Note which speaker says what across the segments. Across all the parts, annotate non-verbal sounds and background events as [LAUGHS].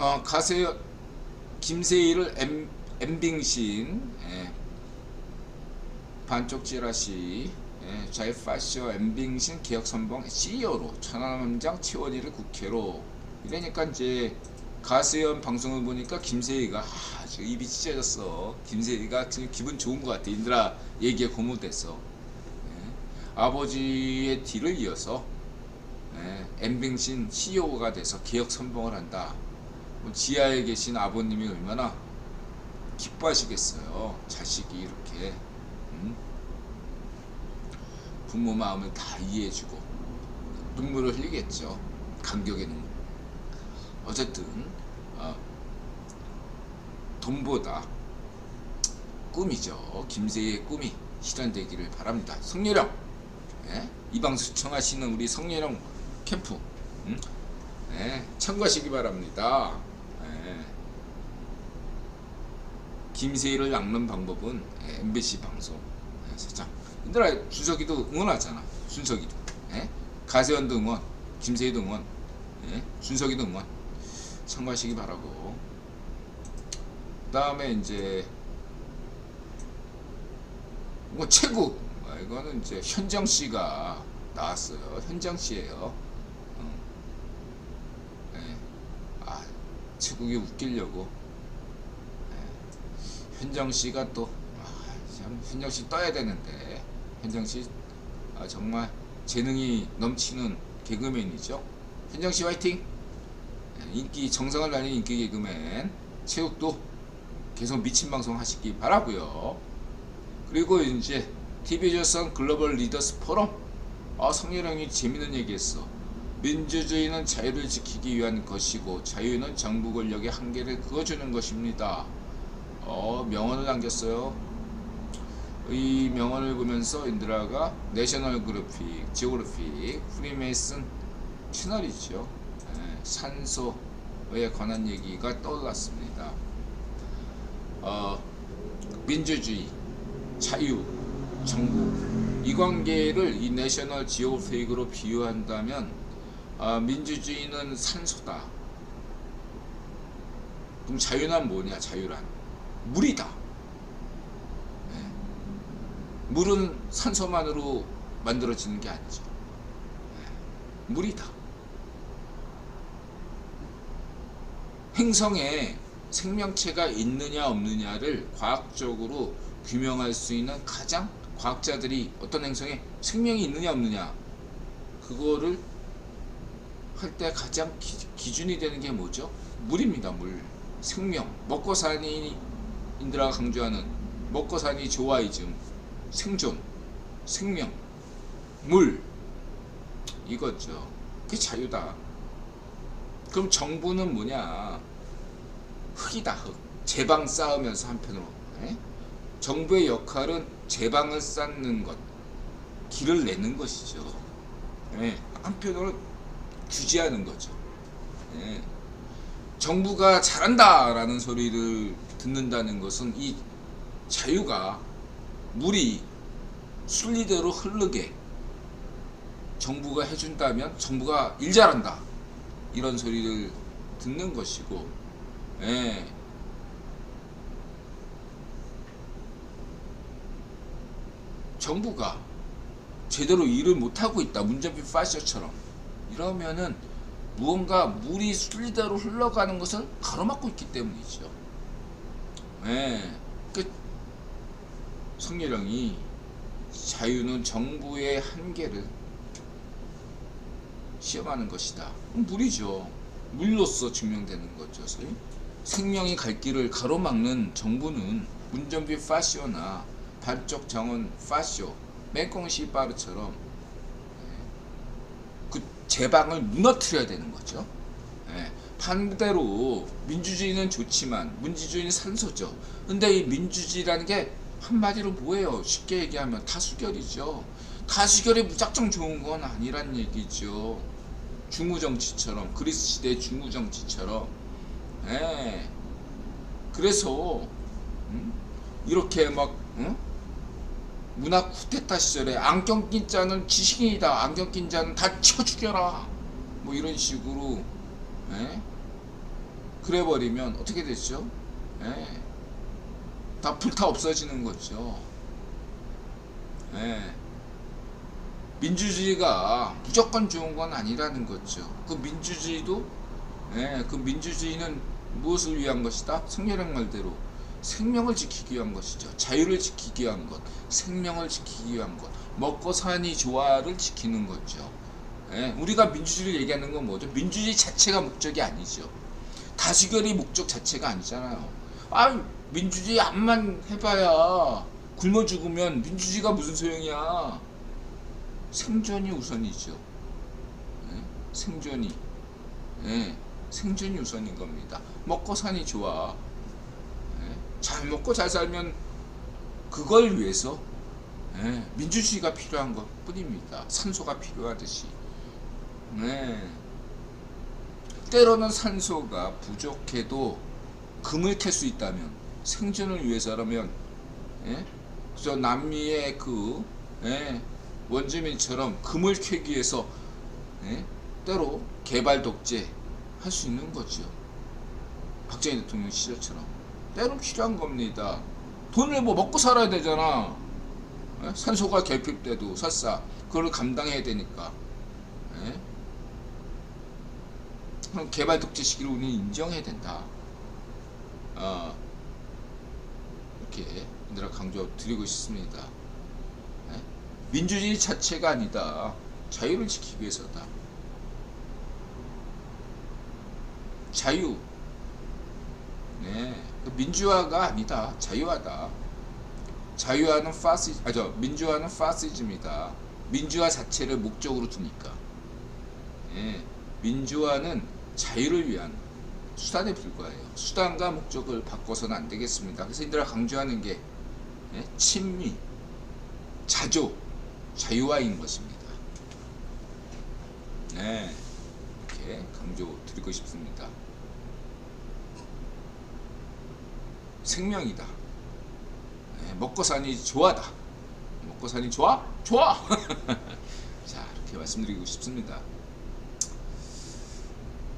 Speaker 1: 어, 가세요. 김세희를 엠, 엠빙신. 예. 반쪽 찌라시 예. 자이파쇼 엠빙신 기획선봉 CEO로 천안함장 최원희를 국회로. 이러니까 이제 가세연 방송을 보니까 김세희가 아, 저 입이 찢어졌어. 김세희가 지금 기분 좋은 것 같아. 인들아 얘기에 고무됐어 예. 아버지의 뒤를 이어서 예, 엠빙신 CEO가 돼서 개혁 선봉을 한다. 뭐 지하에 계신 아버님이 얼마나 기뻐하시겠어요. 자식이 이렇게 음? 부모 마음을 다 이해해주고 눈물을 흘리겠죠. 감격의 눈물. 어쨌든 어, 돈보다 꿈이죠. 김세희의 꿈이 실현되기를 바랍니다. 성렬형 예? 이 방송 시청하시는 우리 성렬형 캠프 음? 예, 참가하시기 바랍니다. 예. 김세희를 낚는 방법은 예, MBC 방송 예, 자, 얘들아 준석이도 응원하잖아. 준석이도 예? 가세현도 응원, 김세희도 응원, 예? 준석이도 응원 참가하시기 바라고. 그 다음에 이제 뭐 최국 아, 이거는 이제 현정 씨가 나왔어요. 현정 씨예요. 어. 예. 아 최국이 웃기려고 예. 현정 씨가 또 아, 참 현정 씨 떠야 되는데 현정 씨 아, 정말 재능이 넘치는 개그맨이죠. 현정 씨 화이팅! 예, 인기 정성을 날린 인기 개그맨 체육도 계속 미친 방송 하시기 바라고요. 그리고 이제 TV조선 글로벌 리더스 포럼 아 성렬형이 재밌는 얘기했어 민주주의는 자유를 지키기 위한 것이고 자유는 정부 권력의 한계를 그어주는 것입니다 어 명언을 남겼어요 이 명언을 보면서 인드라가 내셔널 그래픽, 지오그래픽, 프리메이슨 채널이죠 예, 산소에 관한 얘기가 떠올랐습니다 어, 민주주의 자유, 정부 이 관계를 이 내셔널 지오페이크로 비유한다면 아, 민주주의는 산소다. 그럼 자유란 뭐냐? 자유란 물이다. 네. 물은 산소만으로 만들어지는 게 아니죠. 네. 물이다. 행성에 생명체가 있느냐 없느냐를 과학적으로 규명할 수 있는 가장 과학자들이 어떤 행성에 생명이 있느냐 없느냐 그거를 할 때 가장 기, 준이 되는 게 뭐죠? 물입니다. 물. 생명. 먹고 사니 인드라가 강조하는 먹고 사니 좋아이즘 생존. 생명. 물. 이거죠. 그게 자유다. 그럼 정부는 뭐냐? 흙이다. 흙. 제방 쌓으면서 한편으로. 에? 정부의 역할은 제방을 쌓는 것, 길을 내는 것이죠. 예, 한편으로 규제하는 거죠. 예, 정부가 잘한다라는 소리를 듣는다는 것은 이 자유가 물이 순리대로 흐르게 정부가 해준다면 정부가 일 잘한다 이런 소리를 듣는 것이고 예, 정부가 제대로 일을 못하고 있다. 문제비 파셔처럼. 이러면은 무언가 물이 순리대로 흘러가는 것을 가로막고 있기 때문이죠. 네. 그 성렬형이 자유는 정부의 한계를 시험하는 것이다. 물이죠. 물로서 증명되는 거죠. 소위 생명이 갈 길을 가로막는 정부는 운전비 파시오나 반쪽 정원 파쇼 맹꽁 시 바르처럼 그 제방을 무너뜨려야 되는 거죠. 예, 반대로 민주주의는 좋지만 민주주의는 산소죠. 근데 이 민주주의라는 게 한마디로 뭐예요? 쉽게 얘기하면 다수결이죠. 다수결이 무작정 좋은 건 아니란 얘기죠. 중우정치처럼 그리스 시대 중우정치처럼 예. 그래서 음? 이렇게 막 응? 문학 쿠데타 시절에 안경 낀 자는 지식인이다. 안경 낀 자는 다 쳐 죽여라. 뭐 이런 식으로 예? 그래 버리면 어떻게 되죠? 예. 다 불타 없어지는 거죠. 예. 민주주의가 무조건 좋은 건 아니라는 거죠. 그 민주주의도 예, 그 민주주의는 무엇을 위한 것이다? 성렬형 말대로 생명을 지키기 위한 것이죠. 자유를 지키기 위한 것, 생명을 지키기 위한 것, 먹고 사니 좋아를 지키는 거죠. 예, 우리가 민주주의를 얘기하는 건 뭐죠? 민주주의 자체가 목적이 아니죠. 다수결이 목적 자체가 아니잖아요. 아, 민주주의 암만 해봐야 굶어 죽으면 민주주의가 무슨 소용이야? 생존이 우선이죠. 예? 생존이. 예, 생존이 우선인 겁니다. 먹고 사니 좋아. 예? 잘 먹고 잘 살면 그걸 위해서 예, 민주주의가 필요한 것 뿐입니다. 산소가 필요하듯이. 네. 때로는 산소가 부족해도 금을 캘 수 있다면 생존을 위해서라면 예? 저 남미의 그 예, 원주민처럼 금을 캐기 위해서 예? 때로 개발 독재 할 수 있는 거죠. 박정희 대통령 시절처럼 때로 필요한 겁니다. 돈을 뭐 먹고 살아야 되잖아. 예? 산소가 결핍돼도 설사 그걸 감당해야 되니까. 예? 개발 독재 시기를 우리는 인정해야 된다. 어, 이렇게 얘들아 강조 드리고 싶습니다. 예? 민주주의 자체가 아니다. 자유를 지키기 위해서다. 자유. 네. 그 민주화가 아니다. 자유화다. 자유화는 파시, 아, 저, 민주화는 파시즘이다. 민주화 자체를 목적으로 두니까. 예. 민주화는 자유를 위한 수단에 불과해요. 수단과 목적을 바꿔서는 안 되겠습니다. 그래서 이들아 강조하는 게 예? 친미, 자조, 자유화인 것입니다. 네, 이렇게 강조 드리고 싶습니다. 생명이다. 예, 먹고 사니 좋아다. 먹고 사니 좋아? 좋아! [LAUGHS] 자, 이렇게 말씀드리고 싶습니다.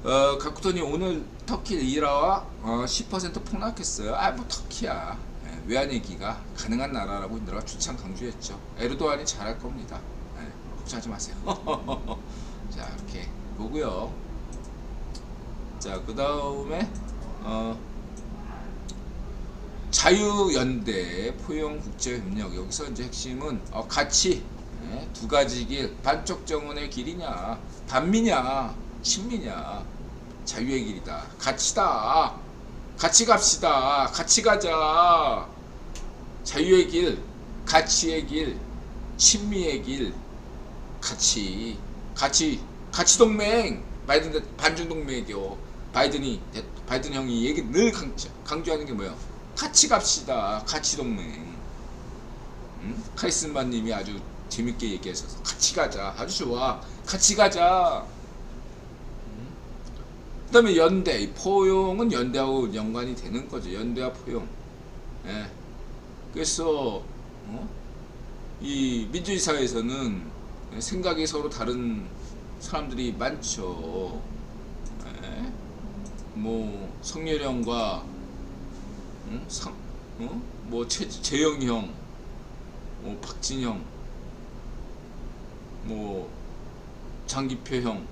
Speaker 1: 어, 가쿠톤이 오늘 터키 리라와 어, 10% 폭락했어요. 아, 뭐 터키야. 예, 외환 얘기가 가능한 나라라고 인들가 주창 강조했죠. 에르도안이 잘할 겁니다. 예, 걱정하지 마세요. [LAUGHS] 자, 이렇게 보고요. 자, 그 다음에 어, 자유연대 포용국제협력 여기서 이제 핵심은 어, 같이 예, 두 가지 길 반쪽 정원의 길이냐 반미냐 친미냐? 자유의 길이다. 같이다. 같이 갑시다. 같이 가자. 자유의 길 가치의 길 친미의 길. 같이 같이 같이 동맹. 바이든 대- 반중 동맹이요 바이든이 대- 바이든 형이 얘기 늘 강조, 강조하는 게 뭐야 같이 갑시다. 같이 동맹. 응? 카리스마님이 아주 재밌게 얘기하셔서 같이 가자. 아주 좋아. 같이 가자 그 다음에 연대, 이 포용은 연대하고 연관이 되는 거죠. 연대와 포용. 예. 그래서, 어? 이 민주주의 사회에서는 생각이 서로 다른 사람들이 많죠. 예. 뭐, 성렬형과, 응? 상, 어? 뭐, 최, 재영형, 뭐, 박진형, 뭐, 장기표 형,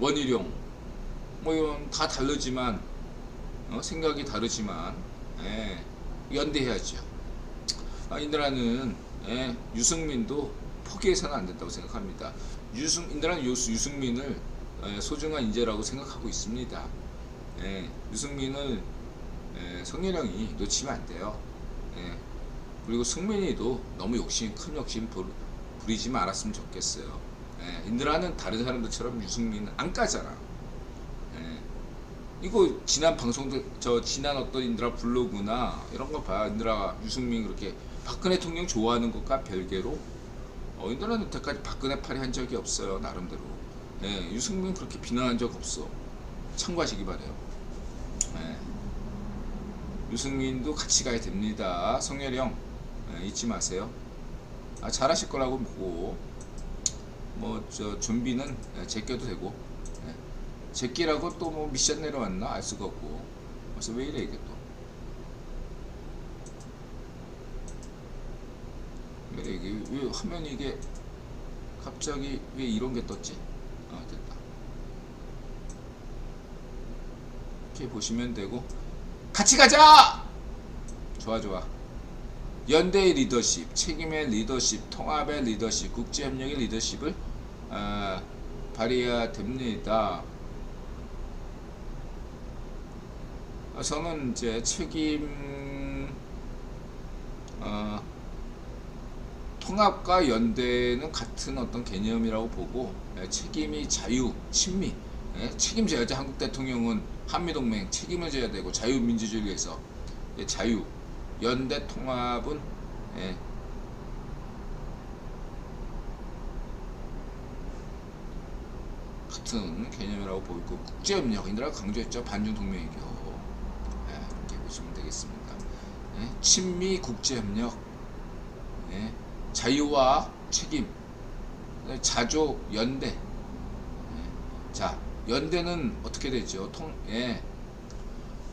Speaker 1: 원희룡, 뭐 이런 다 다르지만 어, 생각이 다르지만 예, 연대해야죠. 아, 인드라는 예, 유승민도 포기해서는 안 된다고 생각합니다. 유승 인드라는 유수, 유승민을 예, 소중한 인재라고 생각하고 있습니다. 예, 유승민을 예, 성렬형이 놓치면 안 돼요. 예, 그리고 승민이도 너무 욕심 큰 욕심 부리, 부리지 말았으면 좋겠어요. 예, 인드라는 다른 사람들처럼 유승민은 안 까잖아. 예. 이거 지난 방송들 저 지난 어떤 인드라 블로그나 이런 거 봐. 인드라 유승민 그렇게 박근혜 대통령 좋아하는 것과 별개로 어, 인드라는 여태까지 박근혜 팔이 한 적이 없어요 나름대로. 예, 유승민 그렇게 비난한 적 없어. 참고하시기 바래요. 예. 유승민도 같이 가야 됩니다. 성렬이 형 예, 잊지 마세요. 아, 잘하실 거라고 보고 뭐저 좀비는 예, 제껴도 되고 예. 제끼라고 또 뭐 미션 내려왔나? 알 수가 없고. 그래서 왜 이래 이게 또? 왜 이게? 왜 화면이 이게 갑자기 왜 이런 게 떴지? 아 됐다. 이렇게 보시면 되고. 같이 가자! 좋아 좋아. 연대의 리더십, 책임의 리더십, 통합의 리더십, 국제협력의 리더십을 아, 발휘해야 됩니다. 저는 이제 책임 어, 통합과 연대는 같은 어떤 개념이라고 보고 예, 책임이 자유, 친미. 예, 책임져야지 한국 대통령은 한미동맹 책임을 져야 되고 자유민주주의를 위해서 예, 자유 연대 통합은 예, 같은 개념이라고 보이고 국제협력 인들아 강조했죠. 반중 동맹이교 예, 이렇게 보시면 되겠습니다. 예, 친미 국제협력 예, 자유와 책임 예, 자조 연대 예, 자 연대는 어떻게 되죠? 통 예,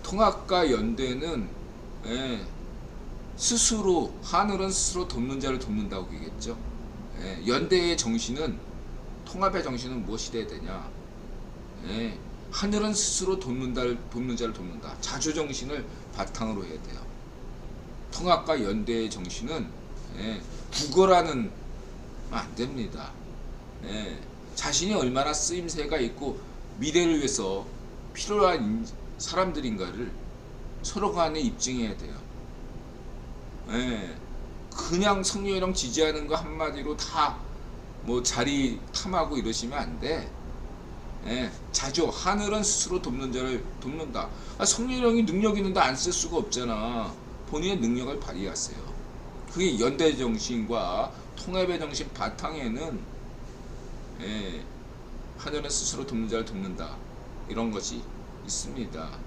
Speaker 1: 통합과 연대는 예, 스스로 하늘은 스스로 돕는 자를 돕는다고 얘기했죠. 예, 연대의 정신은 통합의 정신은 무엇이 돼야 되냐? 예, 하늘은 스스로 돕는 자를 돕는 자를 돕는다. 자주 정신을 바탕으로 해야 돼요. 통합과 연대의 정신은 예, 구걸하는 안 됩니다. 예, 자신이 얼마나 쓰임새가 있고 미래를 위해서 필요한 인- 사람들인가를 서로 간에 입증해야 돼요. 예, 그냥 성렬형 지지하는 거 한마디로 다 뭐 자리 탐하고 이러시면 안 돼. 예, 자주 하늘은 스스로 돕는 자를 돕는다. 아, 성렬형이 능력 있는데 안 쓸 수가 없잖아. 본인의 능력을 발휘하세요. 그게 연대 정신과 통합의 정신 바탕에는 예, 하늘은 스스로 돕는 자를 돕는다. 이런 것이 있습니다.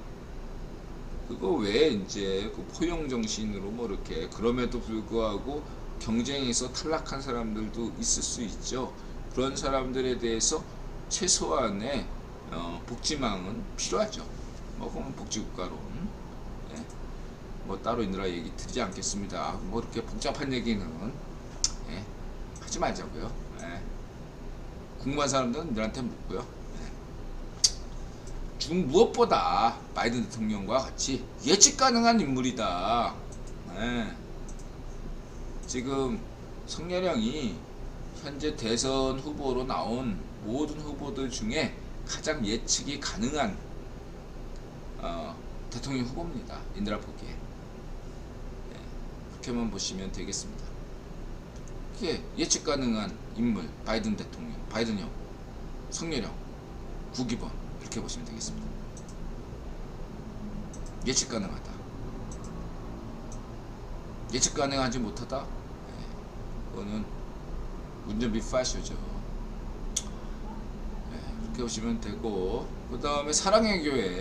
Speaker 1: 그거 왜 이제 그 포용 정신으로 뭐 이렇게 그럼에도 불구하고 경쟁에서 탈락한 사람들도 있을 수 있죠. 그런 사람들에 대해서 최소한의 어, 복지망은 필요하죠. 뭐 그건 복지국가로 예. 뭐 따로 있느라 얘기 드리지 않겠습니다. 뭐 이렇게 복잡한 얘기는 예, 하지 말자고요. 예. 궁금한 사람들은 너한테 묻고요. 중 무엇보다 바이든 대통령과 같이 예측 가능한 인물이다. 예. 지금 성렬형이 현재 대선 후보로 나온 모든 후보들 중에 가장 예측이 가능한 어, 대통령 후보입니다. 인드라 보기에 예. 그렇게만 보시면 되겠습니다. 그게 예측 가능한 인물 바이든 대통령, 바이든 형, 성렬형, 구기범 이렇게 보시면 되겠습니다. 예측 가능하다. 예측 가능하지 못하다. 예, 그거는 운전 비 파쇼죠. 예, 그렇게 보시면 되고 그 다음에 사랑의 교회